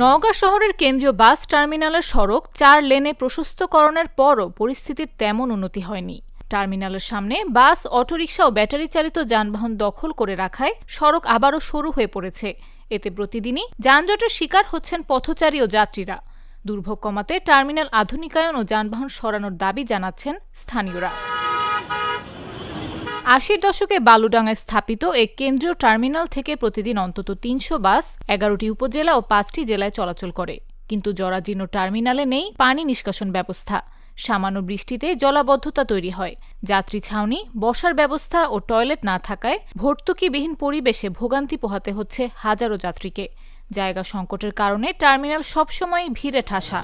নওগাঁ শহরের কেন্দ্রীয় বাস টার্মিনালের সড়ক চার লেনে প্রশস্তকরণের পরও পরিস্থিতির তেমন উন্নতি হয়নি। টার্মিনালের সামনে বাস, অটোরিকশা ও ব্যাটারি চালিত যানবাহন দখল করে রাখায় সড়ক আবারও সরু হয়ে পড়েছে। এতে প্রতিদিনই যানজটের শিকার হচ্ছেন পথচারী ও যাত্রীরা। দুর্ভোগ কমাতে টার্মিনাল আধুনিকায়ন ও যানবাহন সরানোর দাবি জানাচ্ছেন স্থানীয়রা। আশির দশকে বালুডাঙ্গায় স্থাপিত এই কেন্দ্রীয় টার্মিনাল থেকে প্রতিদিন অন্তত তিনশো বাস, এগারোটি উপজেলা ও পাঁচটি জেলায় চলাচল করে। কিন্তু জরাজীর্ণ টার্মিনালে নেই পানি নিষ্কাশন ব্যবস্থা। সামান্য বৃষ্টিতে জলাবদ্ধতা তৈরি হয়। যাত্রী ছাউনি, বসার ব্যবস্থা ও টয়লেট না থাকায় ভর্তুকিবিহীন পরিবেশে ভোগান্তি পোহাতে হচ্ছে হাজারো যাত্রীকে। জায়গা সংকটের কারণে টার্মিনাল সবসময়ই ভিড়ে ঠাসা।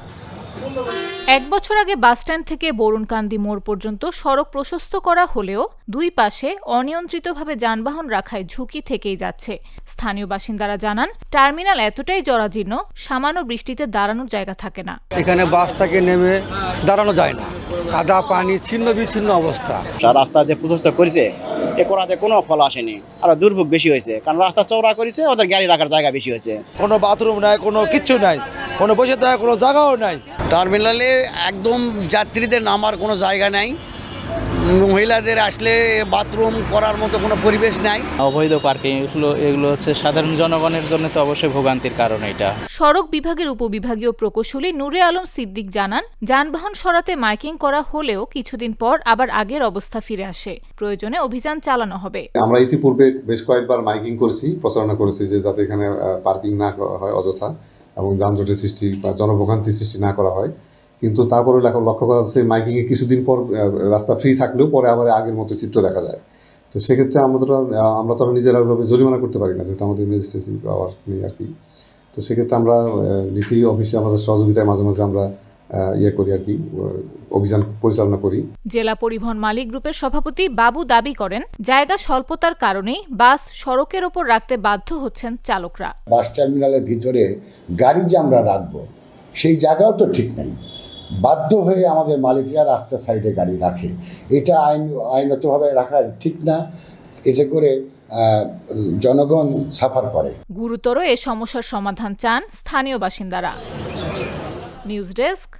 এক বছর আগে বাসস্ট্যান্ড থেকে বরুণকান্দি মোড় পর্যন্ত সড়ক প্রশস্ত করা হলেও দুই পাশে অনিয়ন্ত্রিতভাবে যানবাহন রাখায় ঝুঁকি থেকেই যাচ্ছে। স্থানীয় বাসিন্দারা জানান টার্মিনাল এতটাই জরাজীর্ণ সামান্য বৃষ্টিতে দাঁড়ানোর জায়গা থাকে না। এখানে বাস থেকে নেমে দাঁড়ানো যায় না। কাদা পানি ছিন্ন বিচ্ছিন্ন অবস্থা। রাস্তা যে প্রশস্ত করেছে এ করাতে কোনো ফল আসেনি। আর দুর্ভোগ বেশি হয়েছে কারণ রাস্তা চওড়া করেছে ওদের গাড়ি রাখার জায়গা বেশি হয়েছে। কোনো বাথরুম নাই কোনো কিচ্ছু নাই কোনো বসে থাকার কোনো জায়গাও নাই। টার্মিনালে একদম যাত্রীদের নামার কোনো জায়গা নাই। মহিলাদের আসলে বাথরুম করার মতো কোনো পরিবেশ নাই। অবৈধ পার্কিং এগুলো এগুলো হচ্ছে সাধারণ জনগণের জন্য তো অবশ্যই ভোগান্তির কারণ এটা। সড়ক বিভাগের উপবিভাগীয় প্রকৌশলী নূরে আলম সিদ্দিক জানান যানবাহন সরাতে মাইকিং করা হলেও কিছুদিন পর আবার আগের অবস্থা ফিরে আসে। প্রয়োজনে অভিযান চালানো হবে। আমরা ইতিপূর্বে বেশ কয়েকবার মাইকিং করেছি প্রচারণা করেছি যে যাতে এখানে পার্কিং না করা হয় অযথা। এবং যানজটের সৃষ্টি বা জনভোগান্তির সৃষ্টি না করা হয়। কিন্তু তারপরে লক্ষ্য করা যাচ্ছে মাইকিংয়ে কিছুদিন পর রাস্তা ফ্রি থাকলেও পরে আবার আগের মতো চিত্র দেখা যায়। তো সেক্ষেত্রে আমরা তো আমরা তো নিজেরা ওইভাবে জরিমানা করতে পারি না, যেহেতু আমাদের ম্যাজিস্ট্রেসি পাওয়ার নেই আর কি। তো সেক্ষেত্রে আমরা ডিসি অফিসে আমাদের সহযোগিতায় মাঝে মাঝে আমরা ইয়ে করি আর কি অভিযান পরিচালনা করি। জেলা পরিবহন মালিক গ্রুপের সভাপতি বাবু দাবি করেন জায়গা স্বল্পতার কারণেই বাস সড়কের ওপর রাখতে বাধ্য হচ্ছেন চালকরা। বাস টার্মিনালের ভিতরে গাড়ি যে আমরা রাখব সেই জায়গাও তো ঠিক নেই। বাধ্য হয়ে আমাদের মালিকরা রাস্তার সাইডে গাড়ি রাখে। এটা আইন আইনতভাবে রাখা ঠিক না এতে করে জনগণ সাফার করে। গুরুতর এ সমস্যার সমাধান চান স্থানীয় বাসিন্দারা। News desk